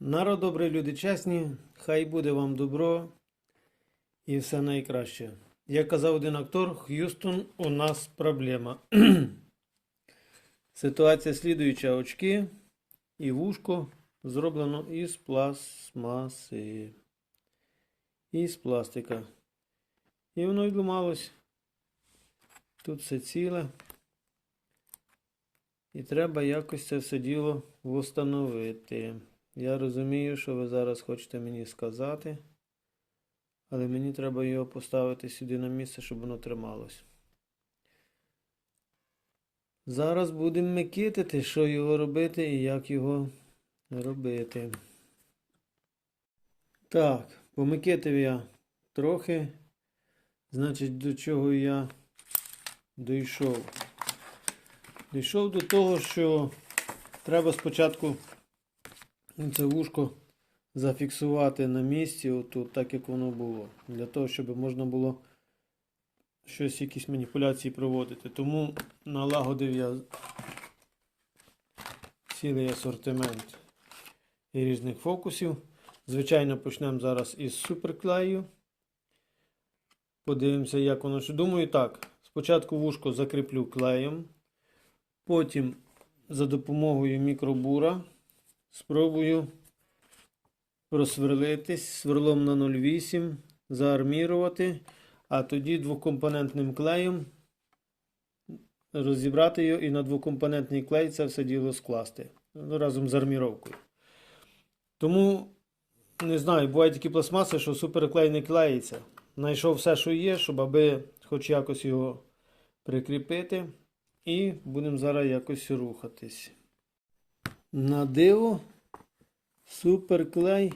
Народ добрий, люди чесні, хай буде вам добро і все найкраще. Як казав один актор, Х'юстон, у нас проблема. Ситуація слідуюча. Очки і вушко зроблено із пластмаси. Із пластика. І воно відламалось. Тут все ціле. І треба якось це все діло встановити. Я розумію, що ви зараз хочете мені сказати, але мені треба його поставити сюди на місце, щоб воно трималось. Зараз будемо микитити, що його робити і як його робити. Так, помикитив я трохи. Значить, до чого я дійшов. Дійшов до того, що треба спочатку це вушко зафіксувати на місці, отут, так як воно було. Для того, щоб можна було щось, якісь маніпуляції проводити. Тому налагодив я цілий асортимент і різних фокусів. Звичайно, почнемо зараз із суперклею. Подивимося, як воно. Думаю, так. Спочатку вушко закріплю клеєм. Потім за допомогою мікробура спробую просверлитись сверлом на 0,8, заармірувати, а тоді двокомпонентним клеєм розібрати його і на двокомпонентний клей це все діло скласти ну, разом з арміровкою. Тому, не знаю, бувають такі пластмаси, що суперклей не клеїться. Знайшов все, що є, щоб аби хоч якось його прикріпити. І будемо зараз якось рухатись. На диво суперклей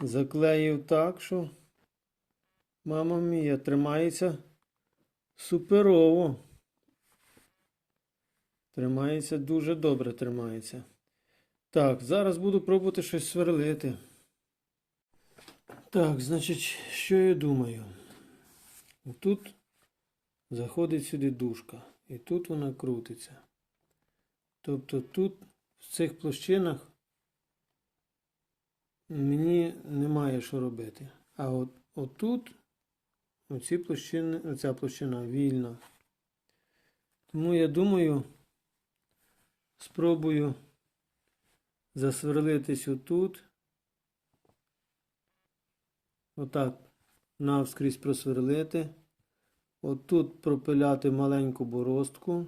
заклеїв так, що мама мія тримається суперово. Тримається дуже добре тримається. Так, зараз буду пробувати щось сверлити. Так, значить, що я думаю? Тут заходить сюди дужка. І тут вона крутиться. Тобто тут, в цих площинах, мені немає що робити. А от отут, оці площини, оця площина вільна. Тому я думаю, спробую засверлитись отут. Отак навскрізь просверлити. Отут пропиляти маленьку боростку.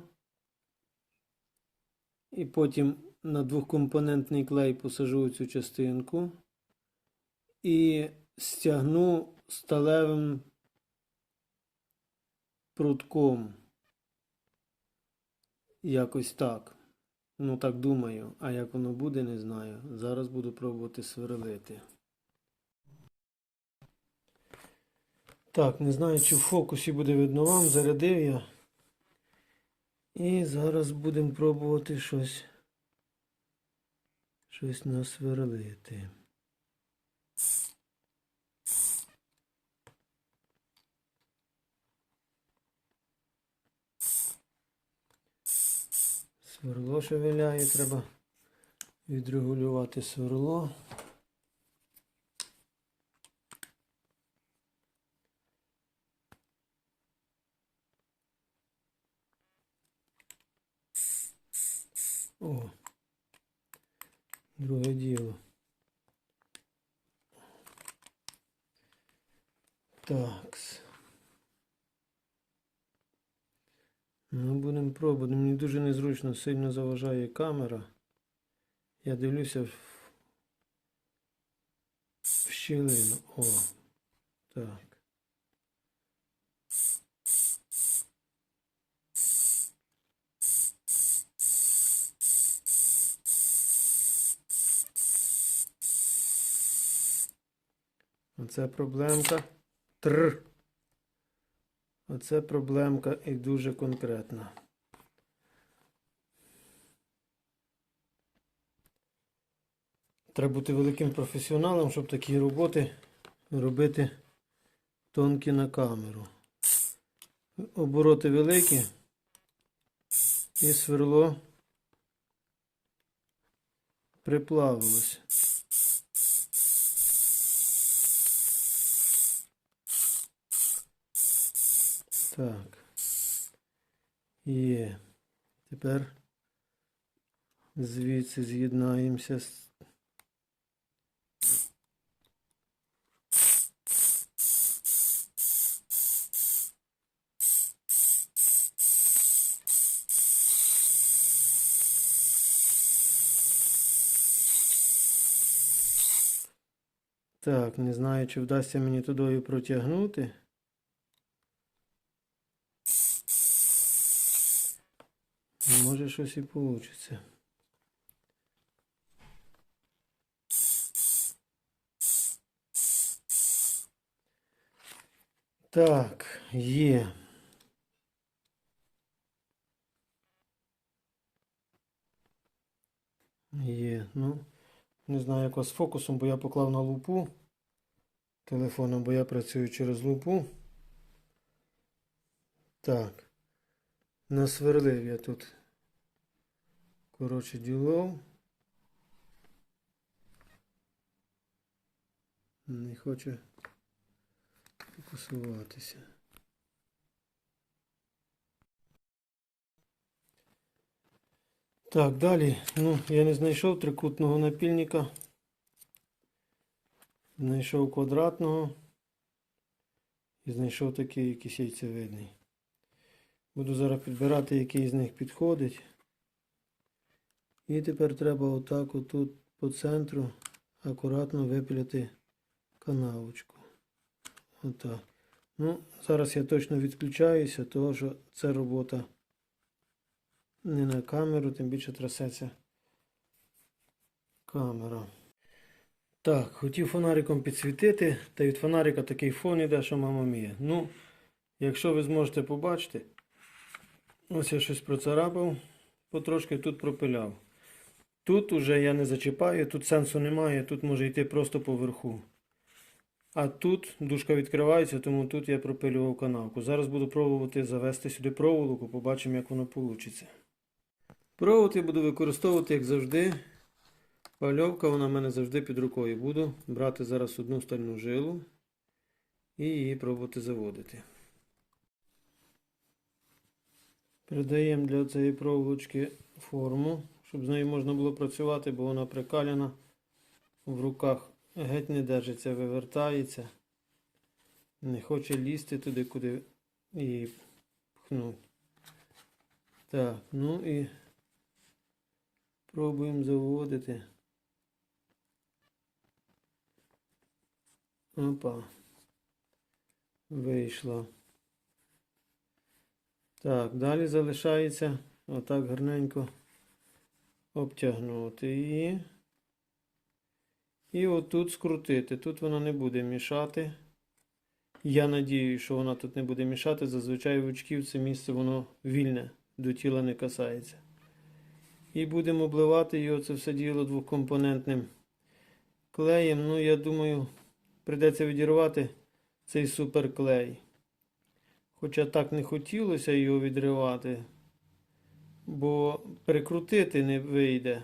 І потім на двохкомпонентний клей посажу цю частинку. І стягну сталевим прутком. Якось так. Ну так думаю. А як воно буде, не знаю. Зараз буду пробувати сверлити. Так, не знаю, чи в фокусі буде видно вам, зарядив я. І зараз будемо пробувати щось щось насверлити. Сверло шевеляє, треба відрегулювати сверло. О, друге діло. Такс. Ну, будемо пробувати. Мені дуже незручно, сильно заважає камера. Я дивлюся в, щілину. О, так. Оце проблемка. Тр. Оце проблемка і дуже конкретна. Треба бути великим професіоналом, щоб такі роботи робити тонкі на камеру. Обороти великі і сверло приплавилось. Так. Є. Тепер звідси з'єднаємося з Так, не знаю, чи вдасться мені тудою протягнути. Може щось і вийде. Так, є. Є. Ну, не знаю, як вас з фокусом, бо я поклав на лупу телефоном, бо я працюю через лупу. Так. Насверлив я тут. Коротше, ділов. Не хоче фокусуватися. Так, далі. Ну, я не знайшов трикутного напільника. Знайшов квадратного. І знайшов такий якийсь яйцевидний. Буду зараз підбирати, який з них підходить. І тепер треба отак отут по центру акуратно випиляти канавочку. Отак. Ну, зараз я точно відключаюся, тому що це робота не на камеру, тим більше трясеться камера. Так, хотів фонариком підсвітити, та від фонарика такий фон іде, що мама мія. Ну, якщо ви зможете побачити, ось я щось процарапав, потрошки тут пропиляв. Тут уже я не зачіпаю, тут сенсу немає, тут може йти просто по верху. А тут дужка відкривається, тому тут я пропилював канавку. Зараз буду пробувати завести сюди проволоку, побачимо, як воно вийде. Провод я буду використовувати, як завжди. Пальовка вона в мене завжди під рукою. Буду брати зараз одну стальну жилу і її пробувати заводити. Передаємо для цієї проволочки форму, щоб з нею можна було працювати, бо вона прикаляна в руках. Геть не держиться, вивертається. Не хоче лізти туди, куди її пхнуть. Так, ну і пробуємо заводити. Опа. Вийшло. Так, далі залишається отак гарненько обтягнути її. І отут скрутити. Тут вона не буде мішати. Я надію, що вона тут не буде мішати. Зазвичай в очків це місце воно вільне, до тіла не касається. І будемо обливати його це все діло двокомпонентним клеєм. Ну, я думаю, прийдеться відірвати цей суперклей. Хоча так не хотілося його відривати, бо прикрутити не вийде.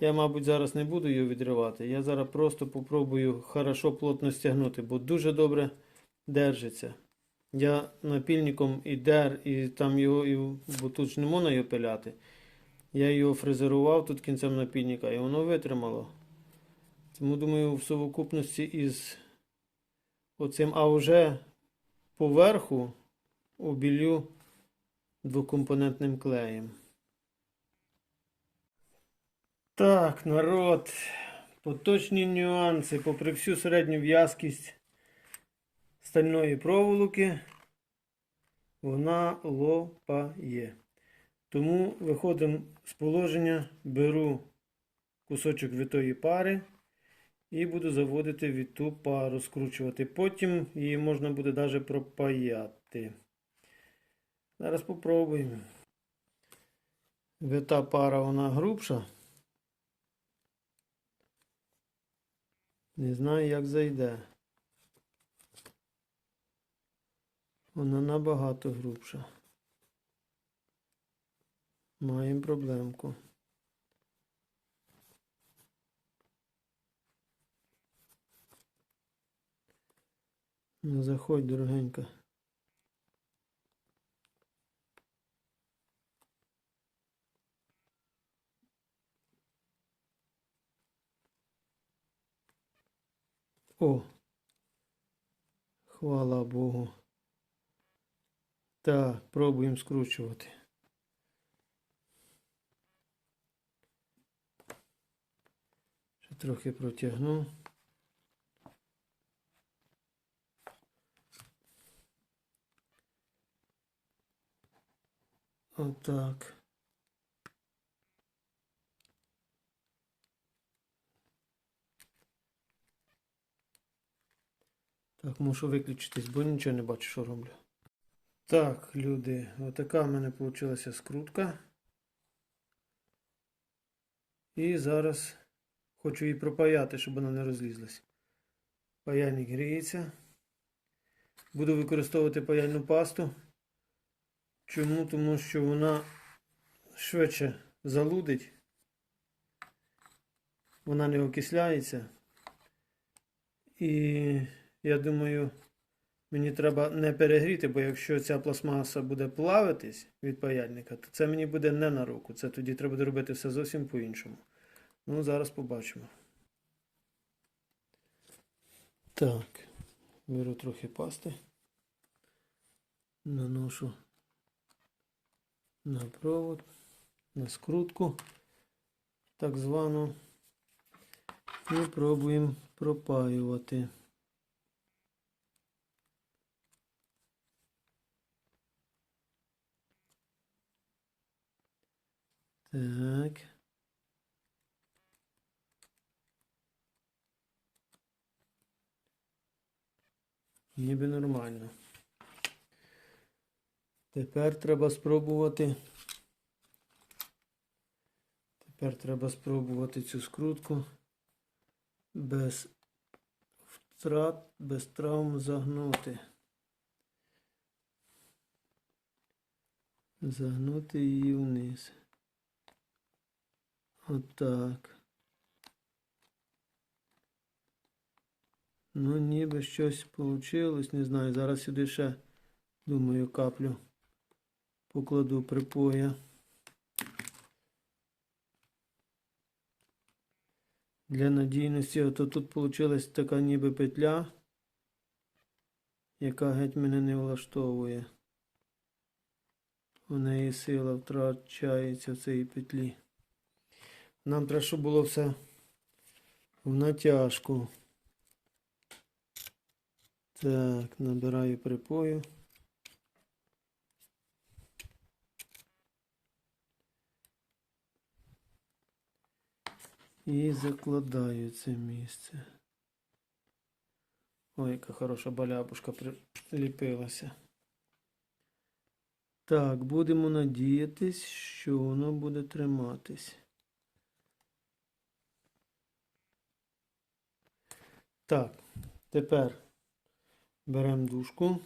Я, мабуть, зараз не буду його відривати. Я зараз просто попробую хорошо плотно стягнути, бо дуже добре держиться. Я напільником і дер, і там його, і, бо тут ж не можна його пиляти. Я його фрезерував тут кінцем напільника і воно витримало. Тому думаю, в совокупності із оцим, а вже поверху обілю двокомпонентним клеєм. Так, народ, поточні нюанси, попри всю середню в'язкість стальної проволоки, вона лопає. Тому виходимо з положення, беру кусочок витої пари і буду заводити віту пару, скручувати. Потім її можна буде навіть пропаяти. Зараз попробуємо. Де пара вона грубша. Не знаю, як зайде. Вона набагато грубша. Маємо проблемку. Не заходь, дорогенька. О, хвала Богу. Так, пробуємо скручувати. Ще трохи протягну. Отак. Так, мушу виключитись, бо нічого не бачу, що роблю. Так, люди, отака в мене вийшла скрутка. І зараз хочу її пропаяти, щоб вона не розлізлась. Паяльник гріється. Буду використовувати паяльну пасту. Чому? Тому що вона швидше залудить. Вона не окисляється. І я думаю, мені треба не перегріти, бо якщо ця пластмаса буде плавитись від паяльника, то це мені буде не на руку. Це тоді треба робити все зовсім по-іншому. Ну, зараз побачимо. Так, беру трохи пасти. Наношу на провод, на скрутку, так звану, і пробуємо пропаювати. Так. Ніби нормально. Тепер треба спробувати. Тепер треба спробувати цю скрутку без втрат, без травм загнути. Загнути її вниз. Отак. Ну, ніби щось вийшло, не знаю. Зараз сюди ще, думаю, каплю покладу припоя. Для надійності, ото тут вийшла така ніби петля, яка геть мене не влаштовує. У неї сила втрачається в цій петлі. Нам треба, щоб було все в натяжку. Так, набираю припою. І закладаю це місце. Ой, яка хороша балябушка приліпилася. Так, будемо надіятись, що воно буде триматись. Так, тепер беремо дужку,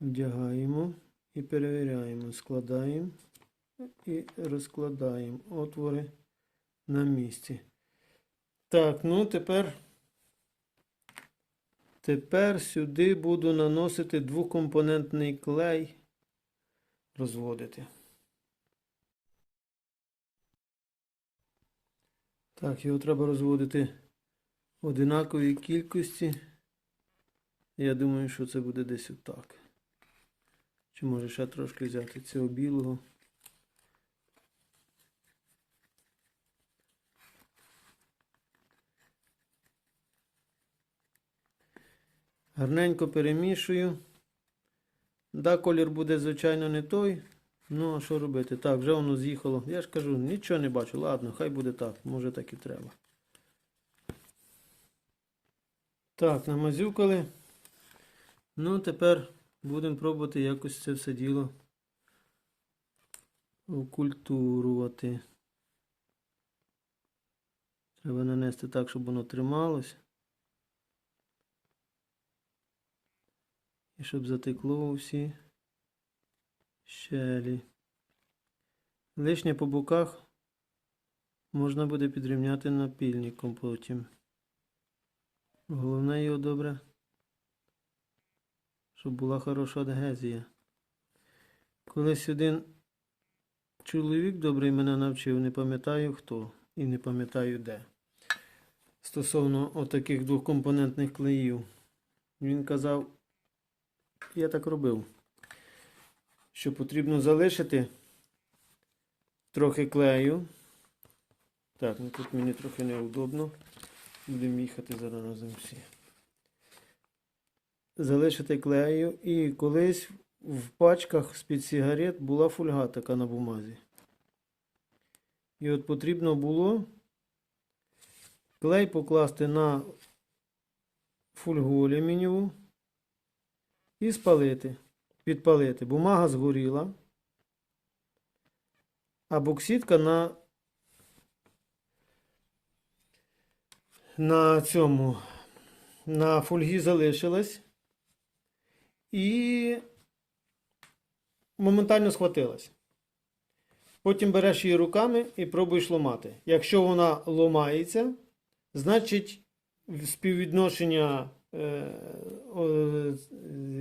вдягаємо і перевіряємо, складаємо і розкладаємо отвори на місці. Так, ну тепер, тепер сюди буду наносити двокомпонентний клей, розводити. Так, його треба розводити одинаковій кількості. Я думаю, що це буде десь отак. Чи може ще трошки взяти цього білого. Гарненько перемішую. Да, колір буде, звичайно, не той. Ну, а що робити? Так, вже воно з'їхало. Я ж кажу, нічого не бачу. Ладно, хай буде так. Може так і треба. Так, намазюкали. Ну, тепер будемо пробувати якось це все діло окультурувати. Треба нанести так, щоб воно трималось. І щоб затекло всі щелі. Лишнє по боках можна буде підрівняти напільником потім. Головне його добре. Щоб була хороша адгезія. Колись один чоловік добрий мене навчив, не пам'ятаю хто і не пам'ятаю де. Стосовно отаких двохкомпонентних клеїв. Він казав, я так робив, що потрібно залишити трохи клею. Так, ну тут мені трохи неудобно. Будемо їхати зараз разом всі. Залишити клею. І колись в пачках з-під сигарет була фольга така на бумазі. І от потрібно було клей покласти на фольгу алюмінієву і спалити, підпалити. Бумага згоріла, а боксітка на на цьому на фольгі залишилась і моментально схватилась. Потім береш її руками і пробуєш ломати. Якщо вона ломається, значить співвідношення е,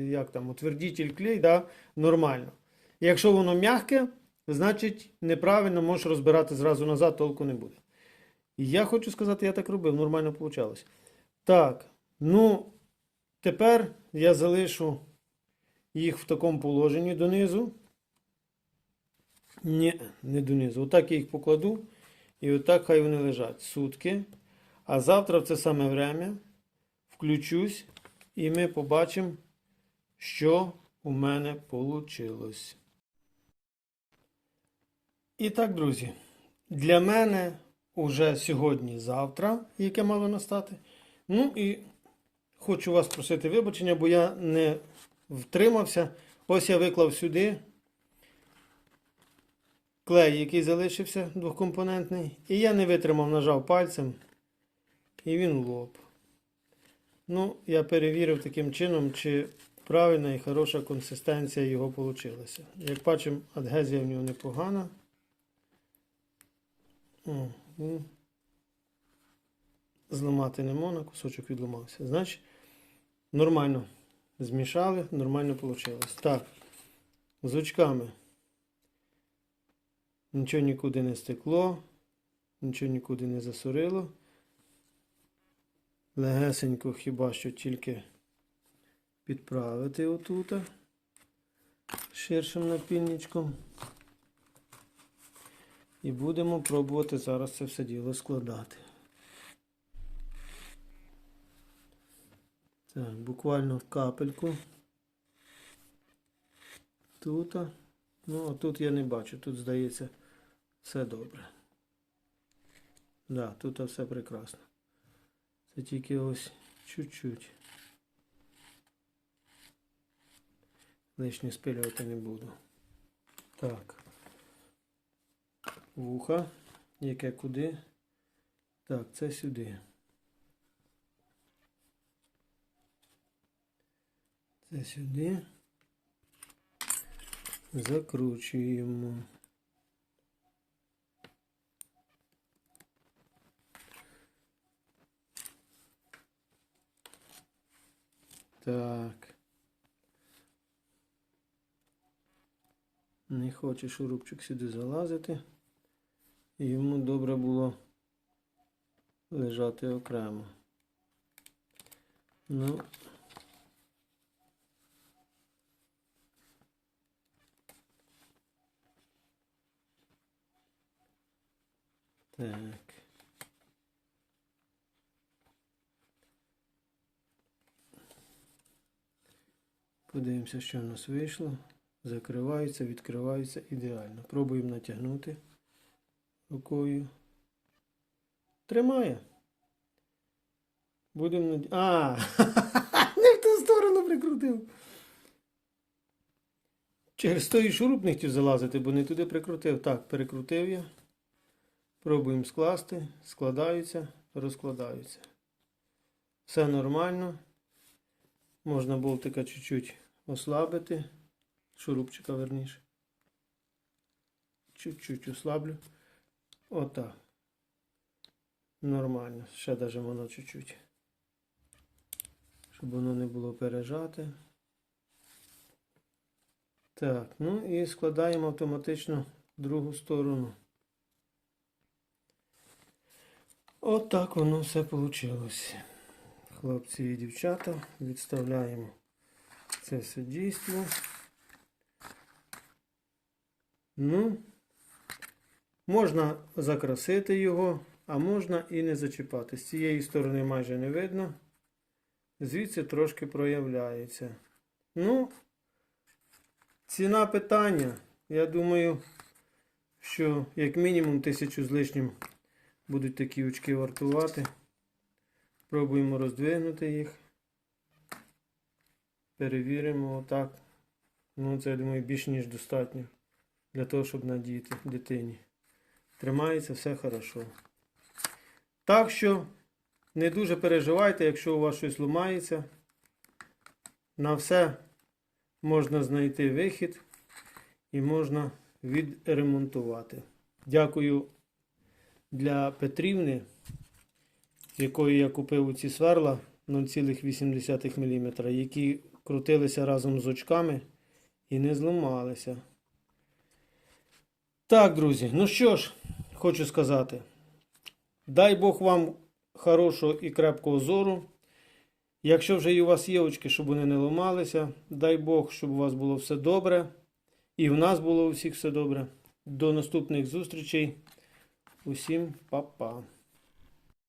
як там, утвердитель клей да, нормально. Якщо воно м'яке, значить неправильно можеш розбирати зразу назад, толку не буде. І я хочу сказати, я так робив, нормально вийшло. Так, ну, тепер я залишу їх в такому положенні донизу. Ні, не донизу. Отак я їх покладу. І отак хай вони лежать сутки. А завтра в це саме время включусь і ми побачимо, що у мене вийшло. І так, друзі, для мене уже сьогодні-завтра, яке мало настати. Ну і хочу вас просити вибачення, бо я не втримався. Ось я виклав сюди клей, який залишився двохкомпонентний. І я не витримав, нажав пальцем, і він лоп. Ну, я перевірив таким чином, чи правильна і хороша консистенція його вийшла. Як бачимо, адгезія в нього непогана. О, ну, Зламати не можна, кусочок відламався. Значить, нормально змішали, нормально вийшло. Так, з очками. Нічого нікуди не стекло, нічого нікуди не засорило. Легесенько хіба що тільки підправити отут ширшим напільничком. І будемо пробувати зараз це все діло складати. Так, буквально капельку. Тут. Ну, а тут я не бачу, тут здається все добре. Да, тут все прекрасно. Це тільки ось чуть-чуть. Лишнє спилювати не буду. Так. Вуха. Яке куди? Так, це сюди. Це сюди. Закручуємо. Так. Не хоче шурупчик сюди залазити. Йому добре було лежати окремо. Ну. Так. Подивимося, що в нас вийшло. Закривається, відкривається ідеально. Пробуємо натягнути рукою. Тримає. Будемо над... А! Не в ту сторону прикрутив. Через той шуруп не хотів залазити, бо не туди прикрутив. Так, перекрутив я. Пробуємо скласти. Складаються, розкладаються. Все нормально. Можна болтика чуть-чуть ослабити. Шурупчика верніше. Чуть-чуть ослаблю. Отак. Нормально. Ще даже воно чуть-чуть. щоб воно не було пережате. Так, ну і складаємо автоматично другу сторону. От так воно все вийшло. Хлопці і дівчата, відставляємо це все дійство. Ну, можна закрасити його, а можна і не зачіпати. З цієї сторони майже не видно. Звідси трошки проявляється. Ну, ціна питання. Я думаю, що як мінімум тисячу з лишнім будуть такі очки вартувати. Пробуємо роздвигнути їх. Перевіримо отак. Ну, це, я думаю, більш ніж достатньо для того, щоб надіти дитині. Тримається все хорошо. Так що не дуже переживайте, якщо у вас щось ламається. На все можна знайти вихід і можна відремонтувати. Дякую для Петрівни, якої я купив ці сверла 0,8 мм, які крутилися разом з очками і не зламалися. Так, друзі, ну що ж, хочу сказати. Дай Бог вам хорошого і крепкого зору. Якщо вже і у вас є очки, щоб вони не ламалися, дай Бог, щоб у вас було все добре. І в нас було у всіх все добре. До наступних зустрічей. Усім па-па.